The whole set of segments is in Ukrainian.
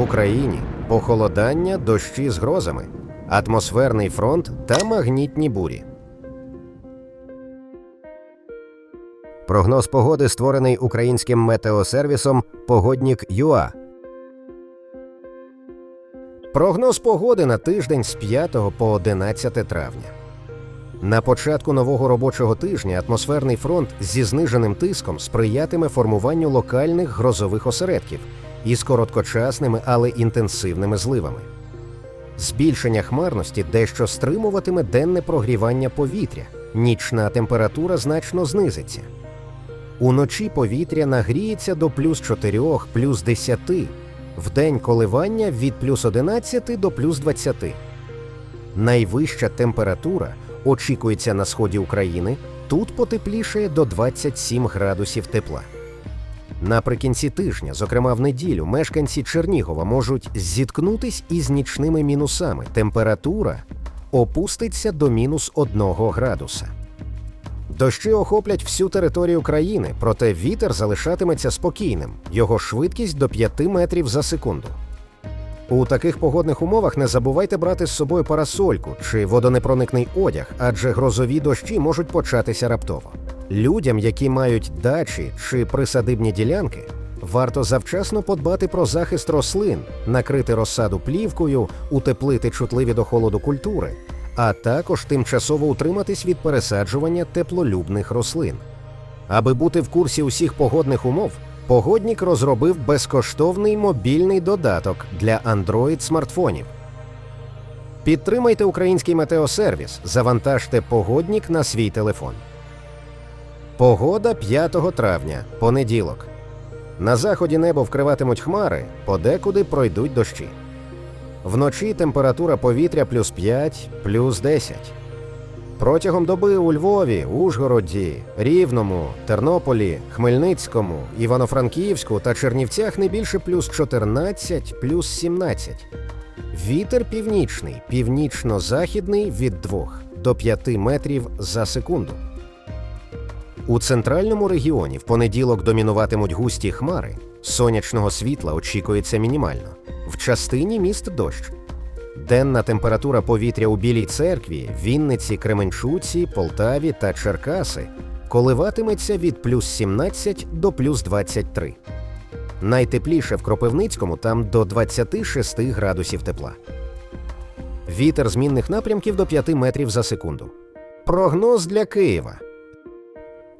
Україні похолодання, дощі з грозами, атмосферний фронт та магнітні бурі. Прогноз погоди створений українським метеосервісом Погоднік ЮА. Прогноз погоди на тиждень з 5 по 11 травня. На початку нового робочого тижня атмосферний фронт зі зниженим тиском сприятиме формуванню локальних грозових осередків із короткочасними, але інтенсивними зливами. Збільшення хмарності дещо стримуватиме денне прогрівання повітря, нічна температура значно знизиться. Уночі повітря нагріється до плюс 4, плюс 10, вдень коливання від плюс 11 до плюс 20. Найвища температура очікується на сході України, тут потеплішає до 27 градусів тепла. Наприкінці тижня, зокрема в неділю, мешканці Чернігова можуть зіткнутись із нічними мінусами. Температура опуститься до мінус 1 градуса. Дощі охоплять всю територію країни, проте вітер залишатиметься спокійним, його швидкість до 5 метрів за секунду. У таких погодних умовах не забувайте брати з собою парасольку чи водонепроникний одяг, адже грозові дощі можуть початися раптово. Людям, які мають дачі чи присадибні ділянки, варто завчасно подбати про захист рослин, накрити розсаду плівкою, утеплити чутливі до холоду культури, а також тимчасово утриматись від пересаджування теплолюбних рослин. Аби бути в курсі усіх погодних умов, Погоднік розробив безкоштовний мобільний додаток для Android смартфонів. Підтримайте український метеосервіс, завантажте погоднік на свій телефон. Погода 5 травня, понеділок. На заході небо вкриватимуть хмари, подекуди пройдуть дощі. Вночі температура повітря плюс 5, плюс 10. Протягом доби у Львові, Ужгороді, Рівному, Тернополі, Хмельницькому, Івано-Франківську та Чернівцях не більше плюс 14, плюс 17. Вітер північний, північно-західний від 2 до 5 метрів за секунду. У центральному регіоні в понеділок домінуватимуть густі хмари. Сонячного світла очікується мінімально. В частині міст дощ. Денна температура повітря у Білій церкві, Вінниці, Кременчуці, Полтаві та Черкаси коливатиметься від плюс 17 до плюс 23. Найтепліше в Кропивницькому там до 26 градусів тепла. Вітер змінних напрямків до 5 метрів за секунду. Прогноз для Києва.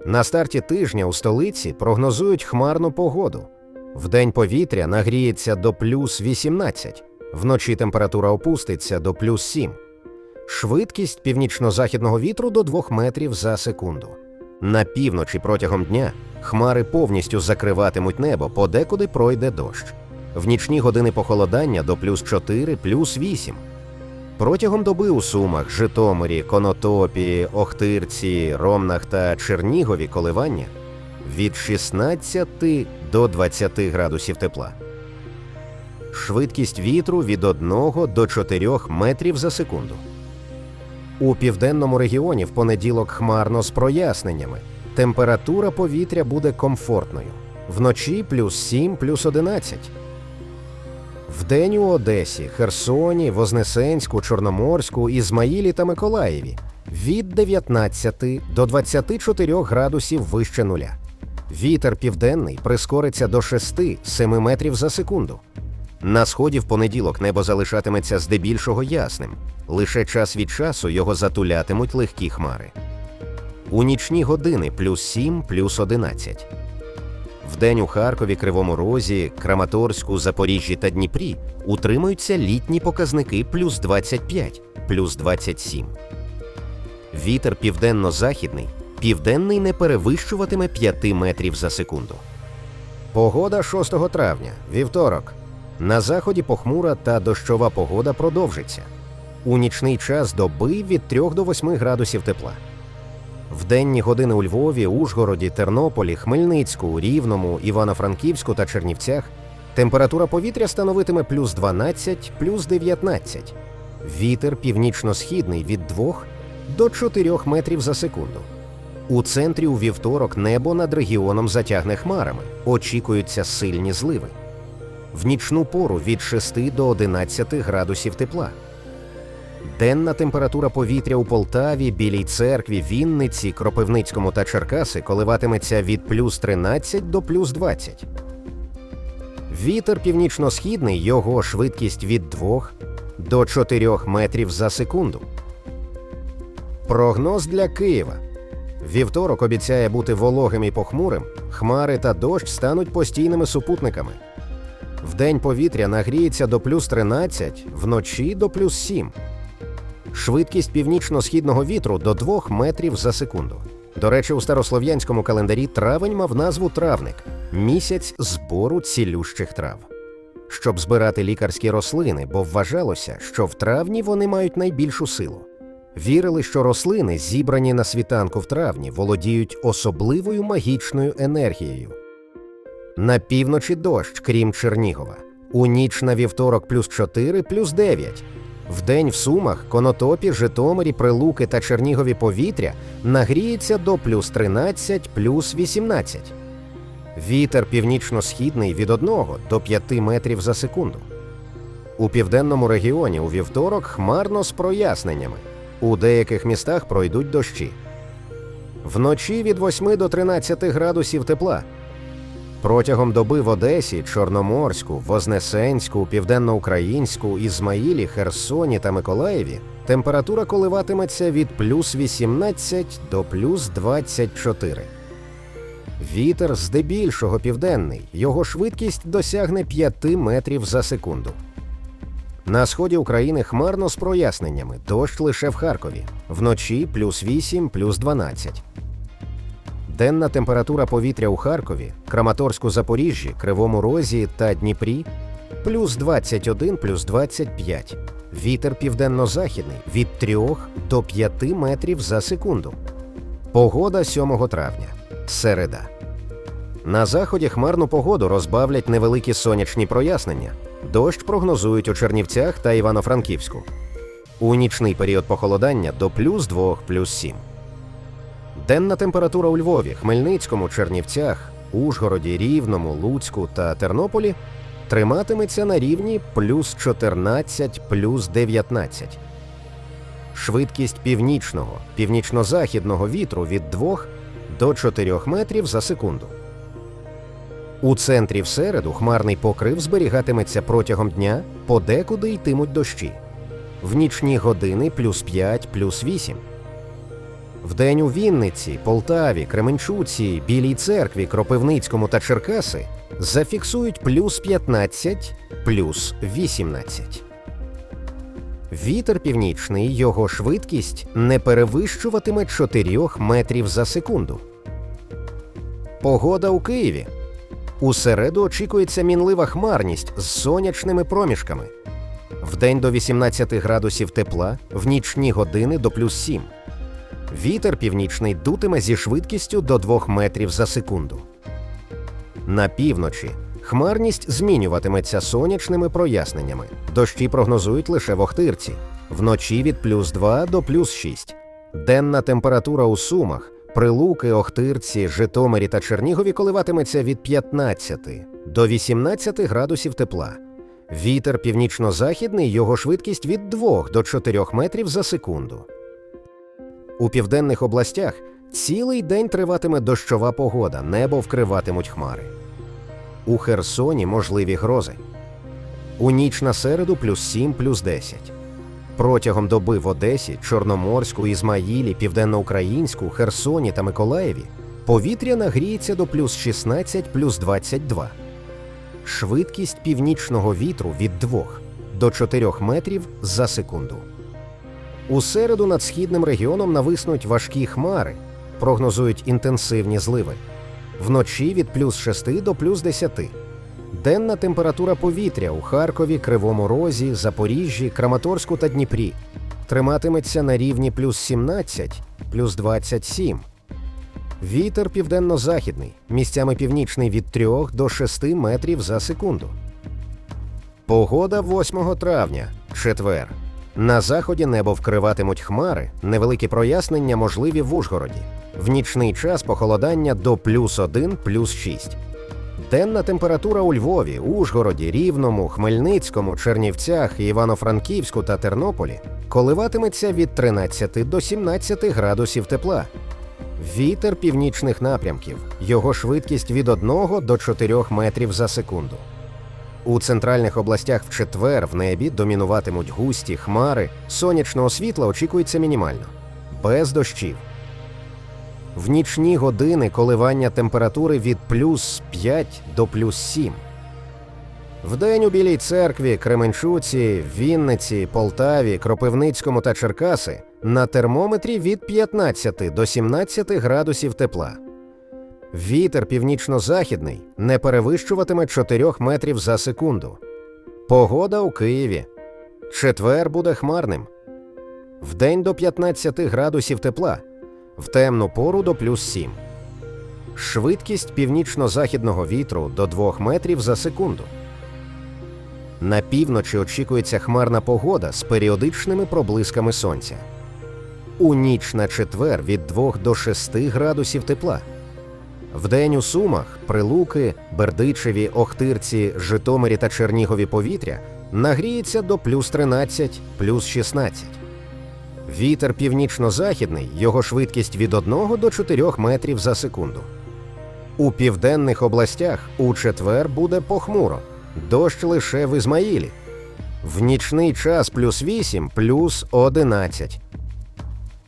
На старті тижня у столиці прогнозують хмарну погоду. Вдень повітря нагріється до плюс 18. Вночі температура опуститься до плюс 7. Швидкість північно-західного вітру до 2 метрів за секунду. На півночі протягом дня хмари повністю закриватимуть небо, подекуди пройде дощ. В нічні години похолодання до плюс 4, плюс 8. Протягом доби у Сумах, Житомирі, Конотопі, Охтирці, Ромнах та Чернігові коливання від 16 до 20 градусів тепла. Швидкість вітру від 1 до 4 метрів за секунду. У південному регіоні в понеділок хмарно з проясненнями. Температура повітря буде комфортною. Вночі плюс 7, плюс 11. Вдень у Одесі, Херсоні, Вознесенську, Чорноморську, Ізмаїлі та Миколаєві від 19 до 24 градусів вище нуля. Вітер південний прискориться до 6-7 метрів за секунду. На сході в понеділок небо залишатиметься здебільшого ясним. Лише час від часу його затулятимуть легкі хмари. У нічні години плюс 7, плюс 11. Вдень у Харкові, Кривому Розі, Краматорську, Запоріжжі та Дніпрі утримуються літні показники плюс 25, плюс 27. Вітер південно-західний, південний не перевищуватиме 5 метрів за секунду. Погода 6 травня, вівторок. На заході похмура та дощова погода продовжиться. У нічний час доби від 3 до 8 градусів тепла. В денні години у Львові, Ужгороді, Тернополі, Хмельницьку, Рівному, Івано-Франківську та Чернівцях температура повітря становитиме плюс 12, плюс 19. Вітер північно-східний від 2 до 4 метрів за секунду. У центрі у вівторок небо над регіоном затягне хмарами. Очікуються сильні зливи. в нічну пору від 6 до 11 градусів тепла. Денна температура повітря у Полтаві, Білій церкві, Вінниці, Кропивницькому та Черкаси коливатиметься від плюс 13 до плюс 20. Вітер північно-східний, його швидкість від 2 до 4 метрів за секунду. Прогноз для Києва. Вівторок обіцяє бути вологим і похмурим, хмари та дощ стануть постійними супутниками. Вдень повітря нагріється до плюс 13, вночі до плюс 7. Швидкість північно-східного вітру до 2 метрів за секунду. До речі, у старослов'янському календарі травень мав назву травник місяць збору цілющих трав. Щоб збирати лікарські рослини, бо вважалося, що в травні вони мають найбільшу силу. Вірили, що рослини, зібрані на світанку в травні, володіють особливою магічною енергією. На півночі дощ, крім Чернігова. У ніч на вівторок плюс 4, плюс 9. Вдень в Сумах, Конотопі, Житомирі, Прилуки та Чернігові повітря нагріється до плюс 13, плюс 18. Вітер північно-східний від 1 до 5 метрів за секунду. У південному регіоні у вівторок хмарно з проясненнями. У деяких містах пройдуть дощі. Вночі від 8 до 13 градусів тепла. Протягом доби в Одесі, Чорноморську, Вознесенську, Південноукраїнську, Ізмаїлі, Херсоні та Миколаєві температура коливатиметься від плюс 18 до плюс 24. Вітер здебільшого південний, його швидкість досягне 5 метрів за секунду. На сході України хмарно з проясненнями, дощ лише в Харкові. Вночі плюс 8, плюс 12. Денна температура повітря у Харкові, Краматорську Запоріжжі, Кривому Розі та Дніпрі плюс 21, плюс 25. Вітер південно-західний від 3 до 5 метрів за секунду. Погода 7 травня. Середа. На заході хмарну погоду розбавлять невеликі сонячні прояснення. Дощ прогнозують у Чернівцях та Івано-Франківську. У нічний період похолодання до плюс 2, плюс 7. Денна температура у Львові, Хмельницькому, Чернівцях, Ужгороді, Рівному, Луцьку та Тернополі триматиметься на рівні плюс 14, плюс 19. Швидкість північного, північно-західного вітру від 2 до 4 метрів за секунду. У центрі в середу хмарний покрив зберігатиметься протягом дня, подекуди йтимуть дощі. В нічні години плюс 5, плюс 8. Вдень у Вінниці, Полтаві, Кременчуці, Білій церкві, Кропивницькому та Черкаси зафіксують плюс 15, плюс 18. Вітер північний, його швидкість не перевищуватиме 4 метрів за секунду. Погода у Києві. У середу очікується мінлива хмарність з сонячними проміжками. Вдень до 18 градусів тепла, в нічні години до плюс 7. Вітер північний дутиме зі швидкістю до 2 метрів за секунду. На півночі хмарність змінюватиметься сонячними проясненнями. Дощі прогнозують лише в Охтирці. Вночі від плюс 2 до плюс 6. Денна температура у Сумах, Прилуки, Охтирці, Житомирі та Чернігові коливатиметься від 15 до 18 градусів тепла. Вітер північно-західний, його швидкість від 2 до 4 метрів за секунду. У південних областях цілий день триватиме дощова погода, небо вкриватимуть хмари. У Херсоні можливі грози. У ніч на середу плюс 7, плюс 10. Протягом доби в Одесі, Чорноморську, Ізмаїлі, Південноукраїнську, Херсоні та Миколаєві повітря нагріється до плюс 16, плюс 22. Швидкість північного вітру від 2 до 4 метрів за секунду. У середу над східним регіоном нависнуть важкі хмари, прогнозують інтенсивні зливи. Вночі від плюс 6 до плюс 10. Денна температура повітря у Харкові, Кривому Розі, Запоріжжі, Краматорську та Дніпрі триматиметься на рівні плюс 17, плюс 27. Вітер південно-західний, місцями північний від 3 до 6 метрів за секунду. Погода 8 травня, четвер. На заході небо вкриватимуть хмари, невеликі прояснення можливі в Ужгороді. В нічний час похолодання до плюс 1, плюс 6. Денна температура у Львові, Ужгороді, Рівному, Хмельницькому, Чернівцях, Івано-Франківську та Тернополі коливатиметься від 13 до 17 градусів тепла. Вітер північних напрямків. Його швидкість від 1 до 4 метрів за секунду. У центральних областях в четвер в небі домінуватимуть густі хмари, сонячного світла очікується мінімально, без дощів. В нічні години коливання температури від плюс 5 до плюс 7. Вдень у Білій церкві, Кременчуці, Вінниці, Полтаві, Кропивницькому та Черкаси на термометрі від 15 до 17 градусів тепла. Вітер північно-західний не перевищуватиме 4 метрів за секунду. Погода у Києві. Четвер буде хмарним. Вдень до 15 градусів тепла, в темну пору до плюс 7. Швидкість північно-західного вітру до 2 метрів за секунду. На півночі очікується хмарна погода з періодичними проблисками сонця. У ніч на четвер від 2 до 6 градусів тепла. Вдень у Сумах, Прилуки, Бердичеві, Охтирці, Житомирі та Чернігові повітря нагріється до плюс 13, плюс 16. Вітер північно-західний, його швидкість від 1 до 4 метрів за секунду. У південних областях у четвер буде похмуро, дощ лише в Ізмаїлі. В нічний час плюс 8, плюс 11.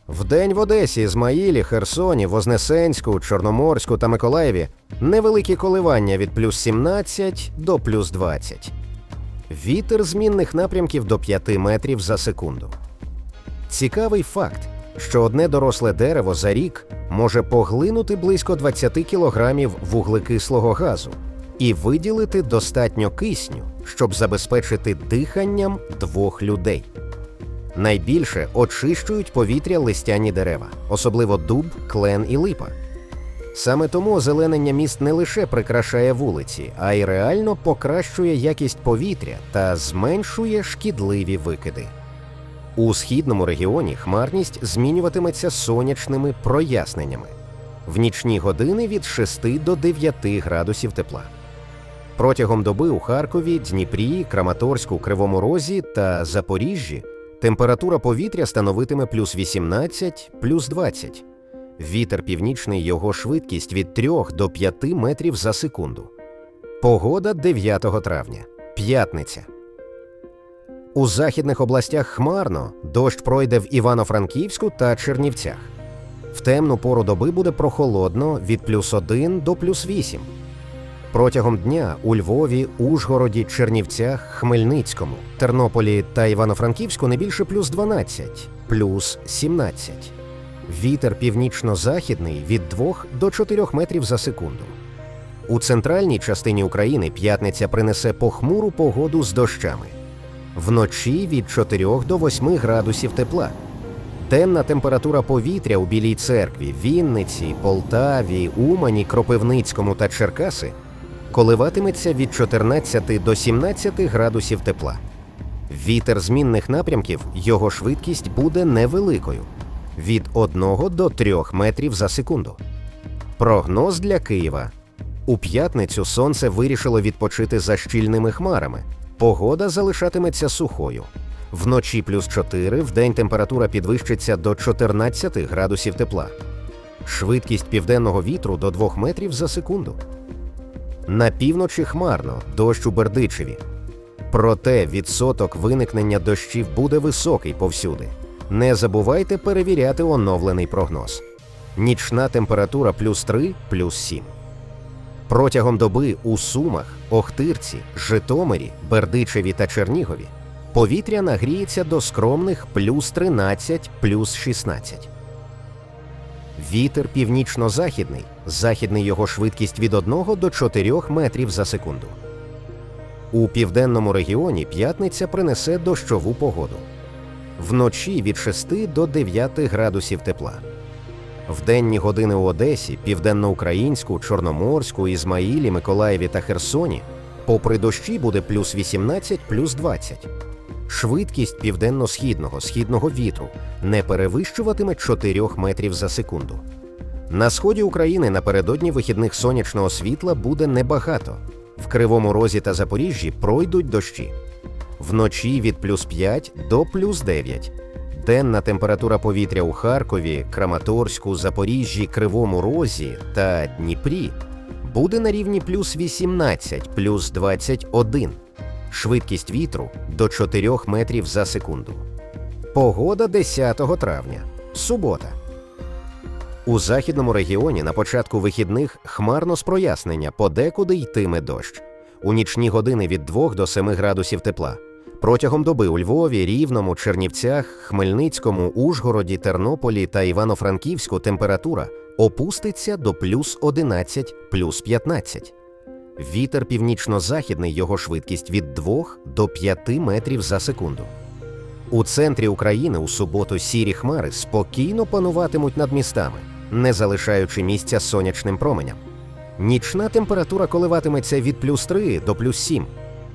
Вдень в Одесі, Ізмаїлі, Херсоні, Вознесенську, Чорноморську та Миколаєві невеликі коливання від плюс 17 до плюс 20. Вітер змінних напрямків до 5 метрів за секунду. Цікавий факт, що одне доросле дерево за рік може поглинути близько 20 кілограмів вуглекислого газу і виділити достатньо кисню, щоб забезпечити диханням двох людей. Найбільше очищують повітря листяні дерева, особливо дуб, клен і липа. Саме тому озеленення міст не лише прикрашає вулиці, а й реально покращує якість повітря та зменшує шкідливі викиди. У східному регіоні хмарність змінюватиметься сонячними проясненнями в нічні години від 6 до 9 градусів тепла. Протягом доби у Харкові, Дніпрі, Краматорську, Кривому Розі та Запоріжжі температура повітря становитиме плюс 18, плюс 20. Вітер північний його швидкість від 3 до 5 метрів за секунду. Погода 9 травня. П'ятниця. У західних областях хмарно дощ пройде в Івано-Франківську та Чернівцях. В темну пору доби буде прохолодно від плюс 1 до плюс 8. Протягом дня у Львові, Ужгороді, Чернівцях, Хмельницькому, Тернополі та Івано-Франківську не більше плюс 12, плюс 17. Вітер північно-західний від 2 до 4 метрів за секунду. У центральній частині України п'ятниця принесе похмуру погоду з дощами. Вночі від 4 до 8 градусів тепла. Денна температура повітря у Білій церкві, Вінниці, Полтаві, Умані, Кропивницькому та Черкаси коливатиметься від 14 до 17 градусів тепла. Вітер змінних напрямків, його швидкість буде невеликою від 1 до 3 метрів за секунду. Прогноз для Києва. У п'ятницю сонце вирішило відпочити за щільними хмарами. Погода залишатиметься сухою. Вночі плюс 4, вдень температура підвищиться до 14 градусів тепла. Швидкість південного вітру до 2 метрів за секунду. На півночі хмарно, дощ у Бердичеві. Проте відсоток виникнення дощів буде високий повсюди. Не забувайте перевіряти оновлений прогноз. Нічна температура плюс 3, плюс 7. Протягом доби у Сумах, Охтирці, Житомирі, Бердичеві та Чернігові повітря нагріється до скромних плюс 13, плюс 16. Вітер північно-західний, західний його швидкість від 1 до 4 метрів за секунду. У південному регіоні п'ятниця принесе дощову погоду. Вночі від 6 до 9 градусів тепла. В денні години у Одесі, Південноукраїнську, Чорноморську, Ізмаїлі, Миколаєві та Херсоні попри дощі буде плюс 18, плюс 20. Швидкість південно-східного східного вітру не перевищуватиме 4 метрів за секунду. На сході України напередодні вихідних сонячного світла буде небагато. В Кривому Розі та Запоріжжі пройдуть дощі. Вночі від плюс 5 до плюс 9. Денна температура повітря у Харкові, Краматорську, Запоріжжі, Кривому Розі та Дніпрі буде на рівні плюс 18, плюс 21. Швидкість вітру до 4 метрів за секунду. Погода 10 травня. Субота. У західному регіоні на початку вихідних хмарно з прояснення, подекуди йтиме дощ. У нічні години від 2 до 7 градусів тепла. Протягом доби у Львові, Рівному, Чернівцях, Хмельницькому, Ужгороді, Тернополі та Івано-Франківську температура опуститься до плюс 11, плюс 15. Вітер північно-західний, його швидкість від 2 до 5 метрів за секунду. У центрі України у суботу сірі хмари спокійно пануватимуть над містами, не залишаючи місця сонячним променям. Нічна температура коливатиметься від плюс 3 до плюс 7.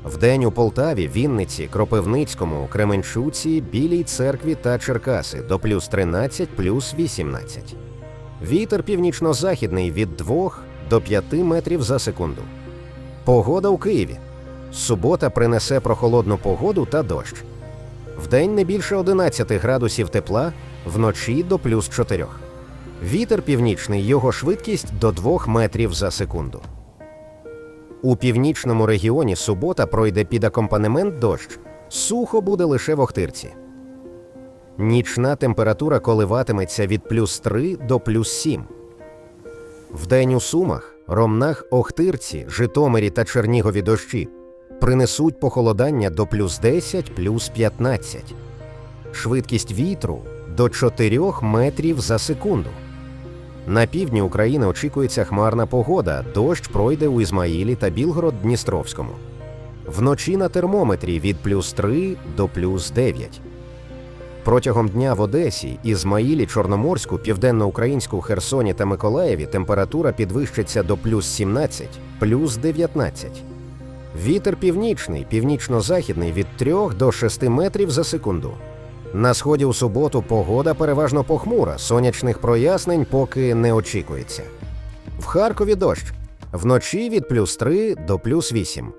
Вдень у Полтаві, Вінниці, Кропивницькому, Кременчуці, Білій церкві та Черкаси до плюс 13, плюс 18. Вітер північно-західний від 2 до 5 метрів за секунду. Погода у Києві. Субота принесе прохолодну погоду та дощ. Вдень не більше 11 градусів тепла, вночі до плюс 4. Вітер північний, його швидкість до 2 метрів за секунду. У північному регіоні субота пройде під акомпанемент дощ. Сухо буде лише в Охтирці. Нічна температура коливатиметься від плюс 3 до плюс 7. Вдень у Сумах, Ромнах, Охтирці, Житомирі та Чернігові дощі принесуть похолодання до плюс 10, плюс 15. Швидкість вітру до 4 метрів за секунду. На півдні України очікується хмарна погода. Дощ пройде у Ізмаїлі та Білгород-Дністровському. Вночі на термометрі від плюс 3 до плюс 9. Протягом дня в Одесі, Ізмаїлі, Чорноморську, Південноукраїнську, Херсоні та Миколаєві температура підвищиться до плюс 17, плюс 19. Вітер північний, північно-західний від 3 до 6 метрів за секунду. На сході у суботу погода переважно похмура, сонячних прояснень поки не очікується. В Харкові дощ. Вночі від плюс 3 до плюс 8.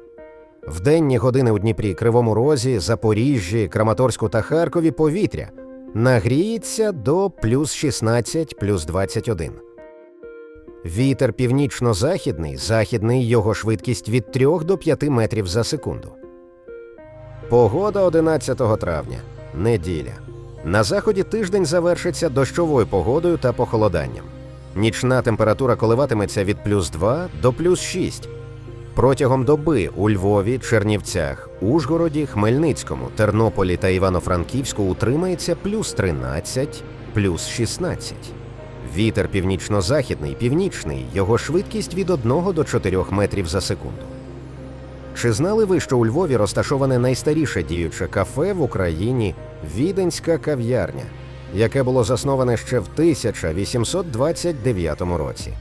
В денні години у Дніпрі, Кривому Розі, Запоріжжі, Краматорську та Харкові повітря нагріється до плюс 16, плюс 21. Вітер північно-західний, західний його швидкість від 3 до 5 метрів за секунду. Погода 11 травня. Неділя. На заході тиждень завершиться дощовою погодою та похолоданням. Нічна температура коливатиметься від плюс 2 до плюс 6. Протягом доби у Львові, Чернівцях, Ужгороді, Хмельницькому, Тернополі та Івано-Франківську утримається плюс 13, плюс 16. Вітер північно-західний, північний, його швидкість від 1 до 4 метрів за секунду. Чи знали ви, що у Львові розташоване найстаріше діюче кафе в Україні Віденська кав'ярня, яке було засноване ще в 1829 році?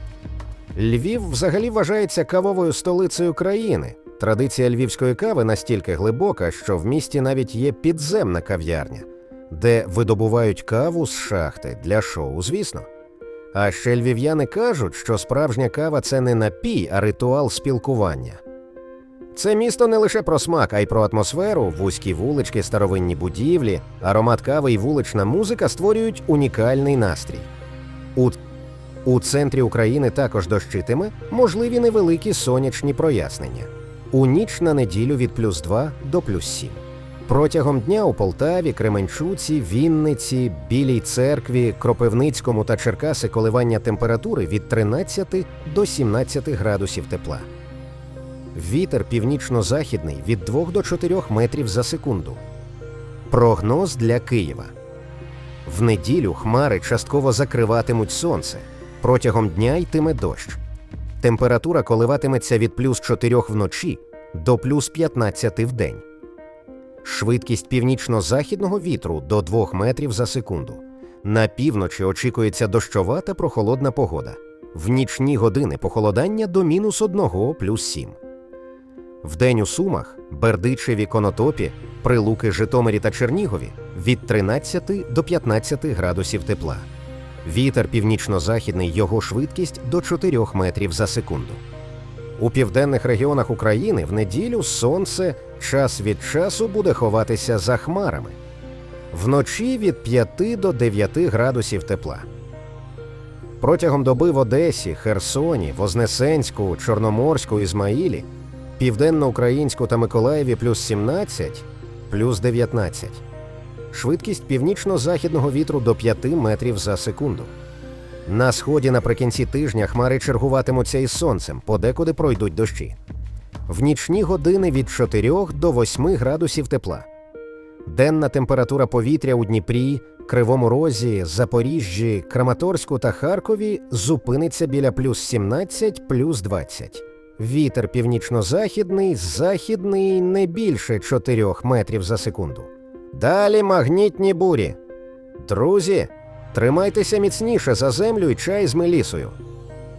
Львів взагалі вважається кавовою столицею країни. Традиція львівської кави настільки глибока, що в місті навіть є підземна кав'ярня, де видобувають каву з шахти для шоу, звісно. А ще львів'яни кажуть, що справжня кава це не напій, а ритуал спілкування. Це місто не лише про смак, а й про атмосферу, вузькі вулички, старовинні будівлі, аромат кави і вулична музика створюють унікальний настрій. У, у центрі України також дощитиме можливі невеликі сонячні прояснення. У ніч на неділю від плюс 2 до плюс 7. Протягом дня у Полтаві, Кременчуці, Вінниці, Білій церкві, Кропивницькому та Черкаси коливання температури від 13 до 17 градусів тепла. Вітер північно-західний від 2 до 4 метрів за секунду. Прогноз для Києва. В неділю хмари частково закриватимуть сонце. Протягом дня йтиме дощ. Температура коливатиметься від плюс 4 вночі до плюс 15 вдень. Швидкість північно-західного вітру до 2 метрів за секунду. На півночі очікується дощова та прохолодна погода. В нічні години похолодання до мінус 1 плюс 7. Вдень у Сумах, Бердичеві, Конотопі, Прилуки, Житомирі та Чернігові від 13 до 15 градусів тепла. Вітер північно-західний його швидкість до 4 метрів за секунду. У південних регіонах України в неділю сонце час від часу буде ховатися за хмарами. Вночі від 5 до 9 градусів тепла. Протягом доби в Одесі, Херсоні, Вознесенську, Чорноморську, Ізмаїлі, Південноукраїнську та Миколаєві плюс 17, плюс 19. Швидкість північно-західного вітру до 5 метрів за секунду. На сході наприкінці тижня хмари чергуватимуться із сонцем, подекуди пройдуть дощі. В нічні години від 4 до 8 градусів тепла. Денна температура повітря у Дніпрі, Кривому Розі, Запоріжжі, Краматорську та Харкові зупиниться біля плюс 17, плюс 20. Вітер північно-західний, західний не більше 4 метрів за секунду. Далі магнітні бурі. Друзі, тримайтеся міцніше за землю і чай з мелісою.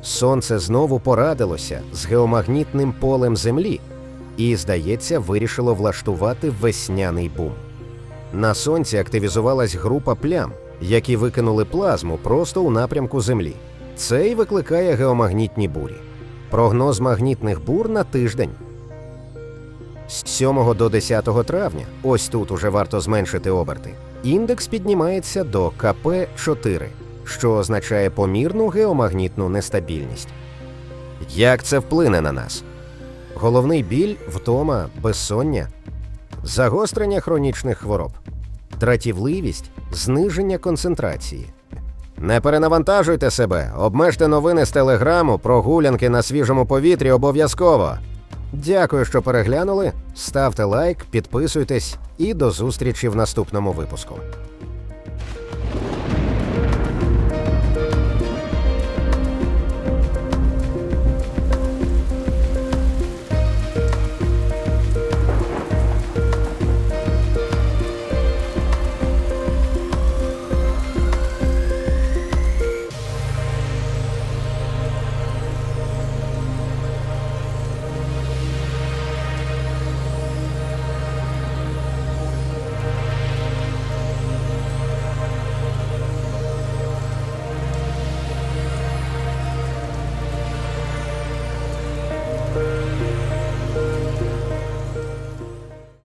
Сонце знову порадилося з геомагнітним полем Землі і, здається, вирішило влаштувати весняний бум. На сонці активізувалась група плям, які викинули плазму просто у напрямку Землі. Це й викликає геомагнітні бурі. Прогноз магнітних бур на тиждень. З 7 до 10 травня, ось тут уже варто зменшити оберти, індекс піднімається до КП-4, що означає помірну геомагнітну нестабільність. Як це вплине на нас? Головний біль, втома, безсоння, загострення хронічних хвороб, дратівливість, зниження концентрації. Не перенавантажуйте себе, обмежте новини з телеграму, прогулянки на свіжому повітрі обов'язково. Дякую, що переглянули. Ставте лайк, підписуйтесь і до зустрічі в наступному випуску.